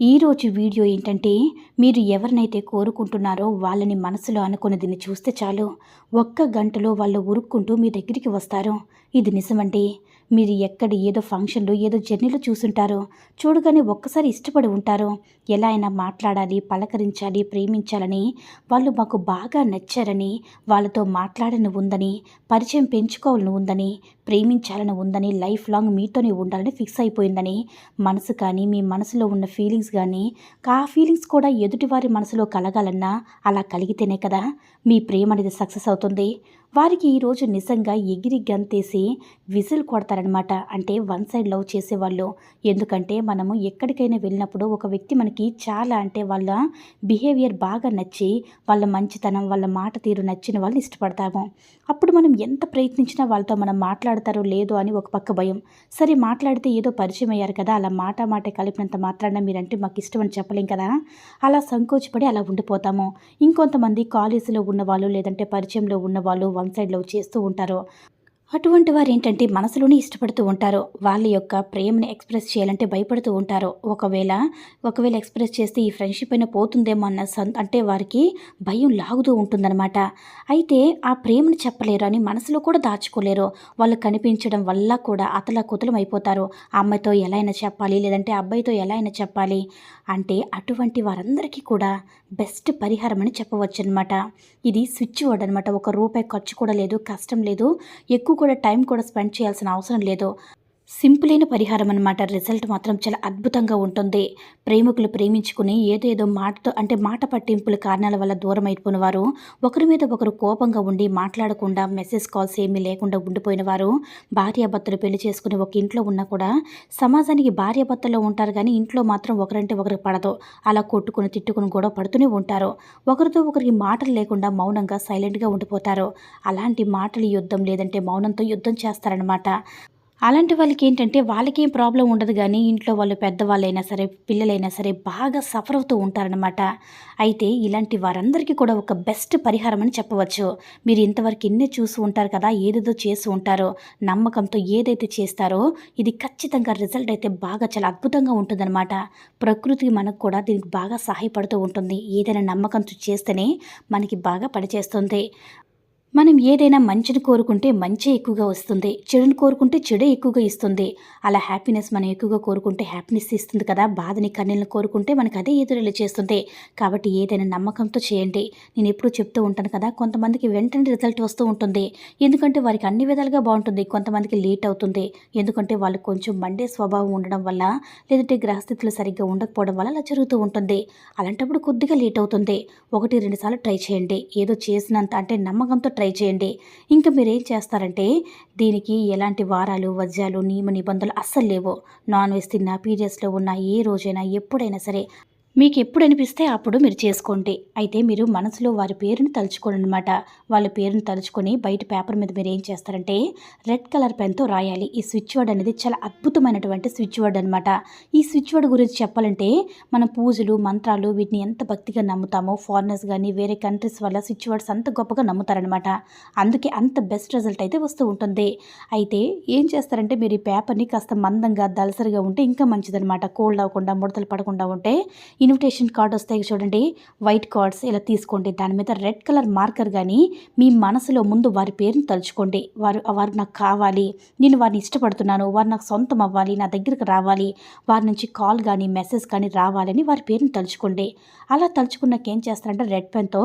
ఈరోజు వీడియో ఏంటంటే మీరు ఎవరినైతే కోరుకుంటున్నారో వాళ్ళని మనసులో అనుకున్నదిని దీన్ని చూస్తే చాలు. ఒక్క గంటలో వాళ్ళు ఉరుక్కుంటూ మీ దగ్గరికి వస్తారు. ఇది నిజమండి మీరు ఎక్కడ ఏదో ఫంక్షన్లో ఏదో జర్నీలో చూసుంటారు చూడగానే ఒక్కసారి ఇష్టపడి ఉంటారు ఎలా అయినా మాట్లాడాలి పలకరించాలి ప్రేమించాలని వాళ్ళు మాకు బాగా నచ్చారని వాళ్ళతో మాట్లాడని ఉందని పరిచయం పెంచుకోవాలని ఉందని ప్రేమించాలని ఉందని లైఫ్ లాంగ్ మీతోనే ఉండాలని ఫిక్స్ అయిపోయిందని మనసు కానీ మీ మనసులో ఉన్న ఫీలింగ్స్ కానీ ఆ ఫీలింగ్స్ కూడా ఎదుటివారి మనసులో కలగాలన్నా అలా కలిగితేనే కదా మీ ప్రేమ అనేది సక్సెస్ అవుతుంది. వారికి ఈరోజు నిజంగా ఎగిరి గంతేసి విజిల్ కొడతారనమాట అంటే వన్ సైడ్ లవ్ చేసేవాళ్ళు. ఎందుకంటే మనము ఎక్కడికైనా వెళ్ళినప్పుడు ఒక వ్యక్తి మనకి చాలా అంటే వాళ్ళ బిహేవియర్ బాగా నచ్చి వాళ్ళ మంచితనం వాళ్ళ మాట తీరు నచ్చిన వాళ్ళని ఇష్టపడతాము. అప్పుడు మనం ఎంత ప్రయత్నించినా వాళ్ళతో మనం మాట్లాడతారో లేదో అని ఒక పక్క భయం. సరే మాట్లాడితే ఏదో పరిచయం అయ్యారు కదా అలా మాట మాట కలిపినంత మాత్రాన మీరంటే మాకు ఇష్టం అని చెప్పలేం కదా. అలా సంకోచపడి అలా ఉండిపోతాము. ఇంకొంతమంది కాలేజీలో ఉన్నవాళ్ళు లేదంటే పరిచయంలో ఉన్నవాళ్ళు వన్ సైడ్ చేస్తూ ఉంటారు. అటువంటి వారు ఏంటంటే మనసులోనే ఇష్టపడుతూ ఉంటారు. వాళ్ళ యొక్క ప్రేమని ఎక్స్ప్రెస్ చేయాలంటే భయపడుతూ ఉంటారు. ఒకవేళ ఒకవేళ ఎక్స్ప్రెస్ చేస్తే ఈ ఫ్రెండ్షిప్ అయినా పోతుందేమో అన్న సం అంటే వారికి భయం లాగుతూ ఉంటుందన్నమాట. అయితే ఆ ప్రేమను చెప్పలేరు అని మనసులో కూడా దాచుకోలేరు. వాళ్ళు కనిపించడం వల్ల కూడా అతల కుతలం అయిపోతారు. ఆ అమ్మాయితో ఎలా అయినా చెప్పాలి లేదంటే అబ్బాయితో ఎలా అయినా చెప్పాలి అంటే అటువంటి వారందరికీ కూడా బెస్ట్ పరిహారం అని చెప్పవచ్చు అనమాట ఇది స్విచ్ వర్డ్ అనమాట ఒక రూపాయి ఖర్చు కూడా లేదు కష్టం లేదు. ఎక్కువ కూడా టైం కూడా స్పెండ్ చేయాల్సిన అవసరం లేదు. సింపుల్ అయిన పరిహారం అనమాట రిజల్ట్ మాత్రం చాలా అద్భుతంగా ఉంటుంది. ప్రేమికులు ప్రేమించుకుని ఏదేదో మాటతో అంటే మాట పట్టింపుల కారణాల వల్ల దూరం అయిపోయిన వారు ఒకరి మీద ఒకరు కోపంగా ఉండి మాట్లాడకుండా మెసేజ్ కాల్స్ ఏమీ లేకుండా ఉండిపోయిన వారు భార్యాభర్తలు పెళ్ళి చేసుకుని ఒక ఇంట్లో ఉన్నా కూడా సమాజానికి భార్యాభర్తల్లో ఉంటారు కానీ ఇంట్లో మాత్రం ఒకరంటే ఒకరికి పడదు. అలా కొట్టుకుని తిట్టుకుని గొడవ పడుతూనే ఉంటారు. ఒకరితో ఒకరికి మాటలు లేకుండా మౌనంగా సైలెంట్గా ఉండిపోతారు. అలాంటి మాటలు యుద్ధం లేదంటే మౌనంతో యుద్ధం చేస్తారనమాట అలాంటి వాళ్ళకి ఏంటంటే వాళ్ళకేం ప్రాబ్లం ఉండదు కానీ ఇంట్లో వాళ్ళు పెద్దవాళ్ళైనా సరే పిల్లలైనా సరే బాగా సఫర్ అవుతూ ఉంటారనమాట అయితే ఇలాంటి వారందరికీ కూడా ఒక బెస్ట్ పరిహారం అని చెప్పవచ్చు. మీరు ఇంతవరకు ఎన్నే చూసి ఉంటారు కదా ఏదేదో చేసి ఉంటారో నమ్మకంతో ఏదైతే చేస్తారో ఇది ఖచ్చితంగా రిజల్ట్ అయితే బాగా చాలా అద్భుతంగా ఉంటుందన్నమాట. ప్రకృతి మనకు కూడా దీనికి బాగా సహాయపడుతూ ఉంటుంది. ఏదైనా నమ్మకంతో చేస్తేనే మనకి బాగా పనిచేస్తుంది. మనం ఏదైనా మంచిని కోరుకుంటే మంచి ఎక్కువగా వస్తుంది. చెడుని కోరుకుంటే చెడే ఎక్కువగా ఇస్తుంది. అలా హ్యాపీనెస్ మనం ఎక్కువగా కోరుకుంటే హ్యాపీనెస్ ఇస్తుంది కదా. బాధని కన్నీళ్ళని కోరుకుంటే మనకు అదే ఎదురెళ్ళి చేస్తుంది. కాబట్టి ఏదైనా నమ్మకంతో చేయండి. నేను ఎప్పుడూ చెప్తూ ఉంటాను కదా కొంతమందికి వెంటనే రిజల్ట్ వస్తూ ఉంటుంది. ఎందుకంటే వారికి అన్ని విధాలుగా బాగుంటుంది. కొంతమందికి లేట్ అవుతుంది. ఎందుకంటే వాళ్ళు కొంచెం మండే స్వభావం ఉండడం వల్ల లేదంటే గ్రహస్థితులు సరిగ్గా ఉండకపోవడం వల్ల అలా జరుగుతూ ఉంటుంది. అలాంటప్పుడు కొద్దిగా లేట్ అవుతుంది. ఒకటి రెండు సార్లు ట్రై చేయండి. ఏదో చేసినంత అంటే నమ్మకంతో ట్రై చేయండి. ఇంకా మీరు ఏం చేస్తారంటే దీనికి ఎలాంటి వారాలు వజ్యాలు నియమ నిబంధనలు అస్సలు లేవు. నాన్ వెజ్ తిన్నా పీరియడ్స్లో ఉన్న ఏ రోజైనా ఎప్పుడైనా సరే మీకు ఎప్పుడు అనిపిస్తే అప్పుడు మీరు చేసుకోండి. అయితే మీరు మనసులో వారి పేరుని తలుచుకోండి అనమాట వాళ్ళ పేరుని తలుచుకొని బయట పేపర్ మీద మీరు ఏం చేస్తారంటే రెడ్ కలర్ పెన్తో రాయాలి. ఈ స్విచ్ వర్డ్ అనేది చాలా అద్భుతమైనటువంటి స్విచ్ వర్డ్ అనమాట ఈ స్విచ్ వర్డ్ గురించి చెప్పాలంటే మనం పూజలు మంత్రాలు వీటిని ఎంత భక్తిగా నమ్ముతామో ఫారినర్స్ కానీ వేరే కంట్రీస్ వల్ల స్విచ్ వర్డ్స్ అంత గొప్పగా నమ్ముతారనమాట అందుకే అంత బెస్ట్ రిజల్ట్ అయితే వస్తూ ఉంటుంది. అయితే ఏం చేస్తారంటే మీరు ఈ పేపర్ని కాస్త మందంగా దలసరిగా ఉంటే ఇంకా మంచిదనమాట కోల్డ్ అవ్వకుండా ముడతలు పడకుండా ఉంటే ఇన్విటేషన్ కార్డ్ వస్తాయి చూడండి. వైట్ కార్డ్స్ ఇలా తీసుకోండి. దాని మీద రెడ్ కలర్ మార్కర్ కానీ మీ మనసులో ముందు వారి పేరును తలుచుకోండి. వారు వారు నాకు కావాలి. నేను వారిని ఇష్టపడుతున్నాను. వారు నాకు సొంతం అవ్వాలి. నా దగ్గరికి రావాలి. వారి నుంచి కాల్ కానీ మెసేజ్ కానీ రావాలని వారి పేరుని తలుచుకోండి. అలా తలుచుకున్నాక ఏం చేస్తారంటే red పెన్తో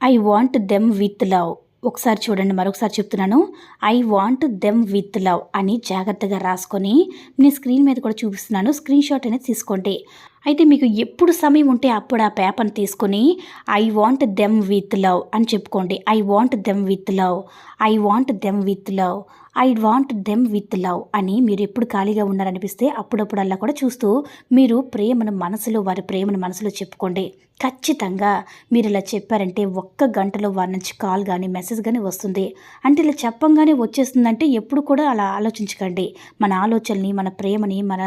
I want them with love. ఒకసారి చూడండి. మరొకసారి చెప్తున్నాను. I want them with love అని జాగ్రత్తగా రాసుకొని నేను స్క్రీన్ మీద కూడా చూపిస్తున్నాను. స్క్రీన్ షాట్ అనేది తీసుకోండి. అయితే మీకు ఎప్పుడు సమయం ఉంటే అప్పుడు ఆ పేపర్ని తీసుకొని I want them with love అని చెప్పుకోండి. I want them with love. I want them with love. I want them with love అని మీరు ఎప్పుడు ఖాళీగా ఉన్నారనిపిస్తే అప్పుడప్పుడల్లా కూడా చూస్తూ మీరు ప్రేమను మనసులో వారి ప్రేమను మనసులో చెప్పుకోండి. ఖచ్చితంగా మీరు ఇలా చెప్పారంటే ఒక్క గంటలో వారి నుంచి కాల్ కానీ మెసేజ్ కానీ వస్తుంది. అంటే ఇలా చెప్పంగానే వచ్చేస్తుందంటే ఎప్పుడు కూడా అలా ఆలోచించకండి. మన ఆలోచనని మన ప్రేమని మన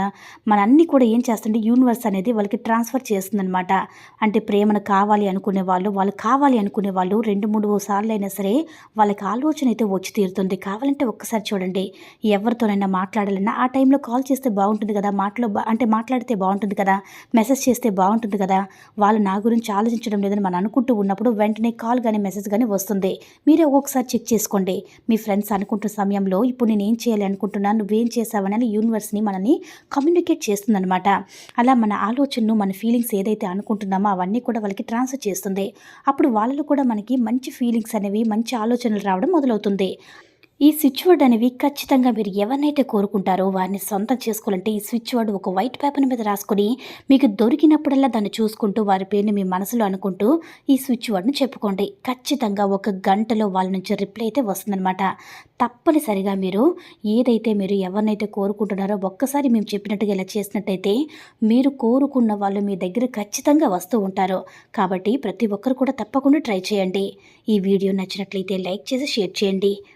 మన అన్ని కూడా ఏం చేస్తుంటే యూనివర్స్ అనేది వాళ్ళకి ట్రాన్స్ఫర్ చేస్తుందన్నమాట. అంటే ప్రేమను కావాలి అనుకునే వాళ్ళు వాళ్ళు కావాలి అనుకునే వాళ్ళు రెండు మూడు సార్లు అయినా సరే వాళ్ళకి ఆలోచన అయితే వచ్చి తీరుతుంది. కావాలంటే ఒక్కసారి చూడండి. ఎవరితోనైనా మాట్లాడాలన్నా ఆ టైంలో కాల్ చేస్తే బాగుంటుంది కదా. మాటలో బా- అంటే మాట్లాడితే బాగుంటుంది కదా. మెసేజ్ చేస్తే బాగుంటుంది కదా. వాళ్ళు నా గురించి ఆలోచించడం లేదని మనం అనుకుంటూ ఉన్నప్పుడు వెంటనే కాల్ కానీ మెసేజ్ కానీ వస్తుంది. మీరే ఒక్కొక్కసారి చెక్ చేసుకోండి. మీ ఫ్రెండ్స్ అనుకుంటున్న సమయంలో ఇప్పుడు నేను ఏం చేయాలి అనుకుంటున్నా నువ్వేం చేసావని యూనివర్స్ని మనని కమ్యూనికేట్ చేస్తుందనమాట అలా మన ఆలోచనను మన ఫీలింగ్స్ ఏదైతే అనుకుంటున్నామో అవన్నీ కూడా వాళ్ళకి ట్రాన్స్ఫర్ చేస్తుంది. అప్పుడు వాళ్ళలో కూడా మనకి మంచి ఫీలింగ్స్ అనేవి మంచి ఆలోచనలు రావడం మొదలవుతుంది. ఈ స్విచ్ వర్డ్ అనేవి ఖచ్చితంగా మీరు ఎవరినైతే కోరుకుంటారో వారిని సొంతం చేసుకోవాలంటే ఈ స్విచ్ వర్డ్ ఒక వైట్ పేపర్ మీద రాసుకొని మీకు దొరికినప్పుడల్లా దాన్ని చూసుకుంటూ వారి పేరుని మీ మనసులో అనుకుంటూ ఈ స్విచ్ వర్డ్ని చెప్పుకోండి. ఖచ్చితంగా ఒక గంటలో వాళ్ళ నుంచి రిప్లై అయితే వస్తుందన్నమాట. తప్పనిసరిగా మీరు ఏదైతే మీరు ఎవరినైతే కోరుకుంటున్నారో ఒక్కసారి మేము చెప్పినట్టుగా ఇలా చేసినట్టయితే మీరు కోరుకున్న వాళ్ళు మీ దగ్గర ఖచ్చితంగా వస్తూ ఉంటారు. కాబట్టి ప్రతి ఒక్కరు కూడా తప్పకుండా ట్రై చేయండి. ఈ వీడియో నచ్చినట్లయితే లైక్ చేసి షేర్ చేయండి.